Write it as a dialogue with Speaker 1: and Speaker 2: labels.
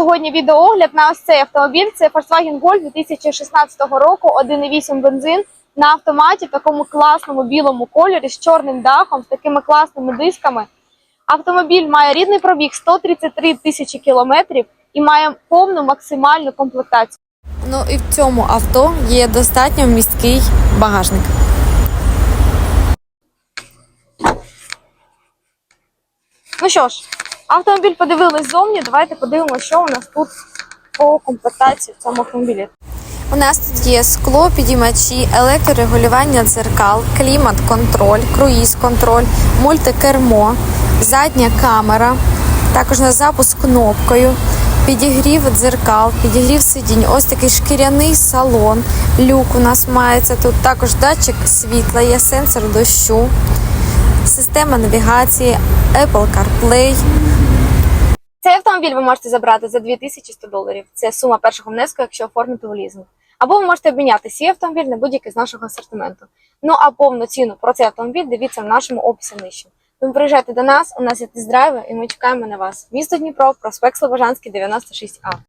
Speaker 1: Сьогодні відеоогляд на ось цей автомобіль. Це Volkswagen Golf 2016 року, 1.8 бензин на автоматі в такому класному білому кольорі з чорним дахом, з такими класними дисками. Автомобіль має рідний пробіг 133 тисячі кілометрів і має повну максимальну комплектацію.
Speaker 2: Ну і в цьому авто є достатньо місткий багажник.
Speaker 1: Ну що ж, автомобіль подивились зовні. Давайте подивимося, що у нас тут по комплектації в цьому автомобілі.
Speaker 2: У нас тут є скло, підіймачі, електрорегулювання дзеркал, клімат-контроль, круїз-контроль, мультикермо, задня камера, також на запуск кнопкою, підігрів дзеркал, підігрів сидінь, ось такий шкіряний салон, люк у нас мається тут, також датчик світла, є сенсор дощу, система навігації, Apple CarPlay,
Speaker 1: Цей автомобіль ви можете забрати за 2100 доларів. Це сума першого внеску, якщо оформити у лізинг. Або ви можете обміняти свій автомобіль на будь-який з нашого асортименту. Ну а повну ціну про цей автомобіль дивіться в нашому описі нижче. Тому приїжджайте до нас, у нас є тест-драйви, і ми чекаємо на вас. Місто Дніпро, проспект Слобожанський, 96А.